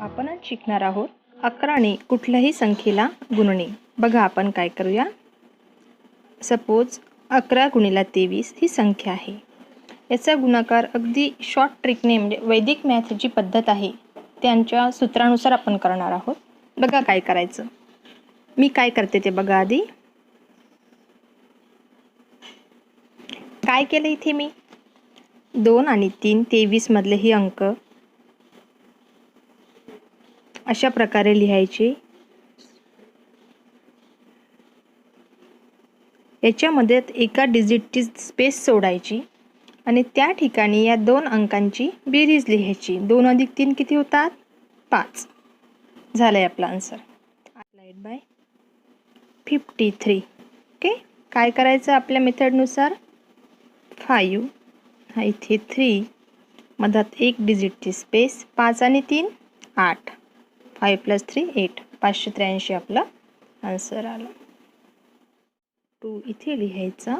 आपण शिकणार आहोत. अकराने कुठल्याही संख्येला गुणणे. बघा आपण काय करूया. सपोज अकरा गुणिला तेवीस ही संख्या आहे. याचा गुणाकार अगदी शॉर्ट ट्रिकने म्हणजे वैदिक मॅथ जी पद्धत आहे. त्यांच्या सूत्रानुसार आपण करणार आहोत. बघा काय करायचं. मी काय करते ते बघा आधी. काय केलं इथे मी? दोन आणि तीन तेवीसमधले हे अंक. अशा प्रकारे लिहायचे. याच्यामध्ये एका डिजिटची स्पेस सोडायची आणि त्या ठिकाणी या दोन अंकांची बेरीज लिहायची. दोन अधिक तीन किती होतात? पाच. झालं आहे आपला answer light by fifty three okay काय करायचं आपल्या मेथडनुसार फायू हा इथे थ्री मधात एक डिजिटची स्पेस पाच आणि तीन आठ. Five plus three eight. पाचशे त्र्याऐंशी आपलं आन्सर आलं. टू इथे लिहायचा.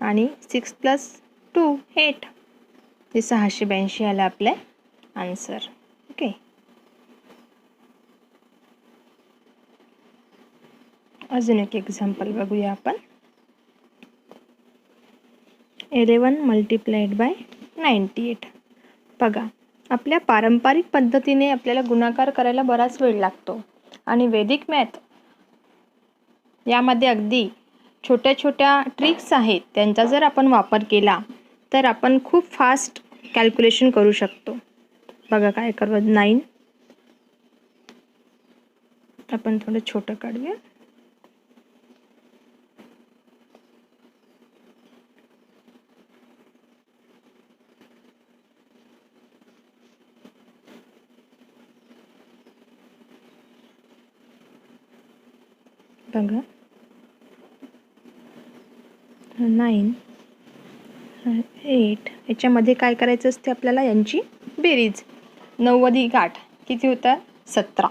आणि सिक्स प्लस टू एट. ते सहाशे ब्याऐंशी आलं आपलं आन्सर. ओके? अजून एक एक्झाम्पल बघूया आपण. Eleven multiplied by ninety eight बघा आपल्या पारंपरिक पद्धतीने आपल्याला गुणाकार करायला बराच वेळ लागतो. आणि वेदिक मॅथ यामध्ये अगदी छोट्या छोट्या ट्रिक्स आहेत. त्यांचा जर आपण वापर केला तर आपण खूप फास्ट कॅल्क्युलेशन करू शकतो. बघा काय करू नाईन आपण थोडं छोटं काढूया. बघा. नाईन एट याच्यामध्ये काय करायचं असते आपल्याला? यांची बेरीज. नव्वदी गाठ. किती होतं? सतरा.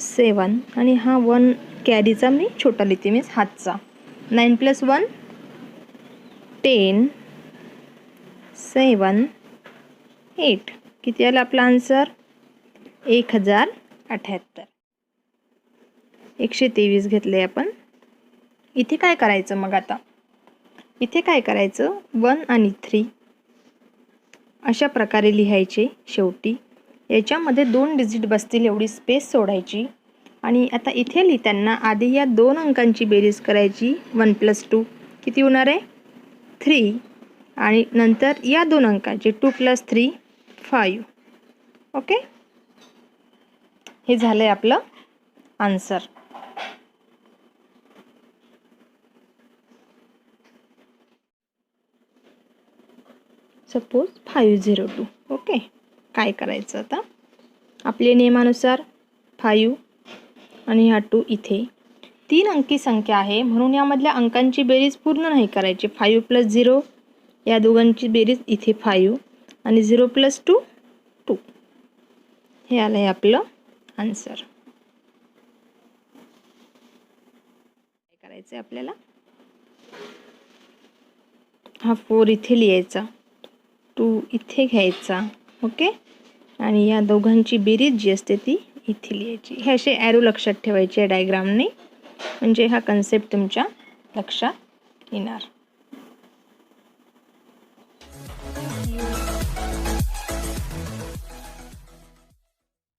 सेवन आणि हा वन कॅरीचा मी छोटा लिहिते मीन्स हातचा. Nine plus one ten seven eight किती आलं आपला आन्सर एक हजार अठ्याहत्तर. एकशे तेवीस घेतले आपण. इथे काय करायचं मग आता? इथे काय करायचं? वन आणि थ्री. अशा प्रकारे लिहायचे शेवटी. याच्यामध्ये दोन डिजिट बसतील एवढी स्पेस सोडायची. आणि आता इथे लिहिताना आधी या दोन अंकांची बेरीज करायची. One plus two. किती होणार आहे? थ्री. आणि नंतर या दोन अंकाचे two plus three five. Okay? हे झालं आहे आपलं answer. Suppose five zero two okay काय करायचं आता? आपले नियमानुसार फाईव्ह आणि हा टू इथे. तीन अंकी संख्या आहे. म्हणून यामधल्या अंकांची बेरीज पूर्ण नाही करायची. फाईव्ह प्लस झिरो या दोघांची बेरीज इथे फाईव्ह आणि झिरो प्लस टू टू हे आलं आहे आपलं आन्सर काय करायचं आहे आपल्याला? हा फोर इथे लिहायचा. टू इथे घ्यायचा ओके? आणि या दोघांची बेरीज जी असते ती इथे लिहायची. हे असे ॲरो लक्षात ठेवायचे डायग्रामने म्हणजे हा कन्सेप्ट तुमच्या लक्षात येणार.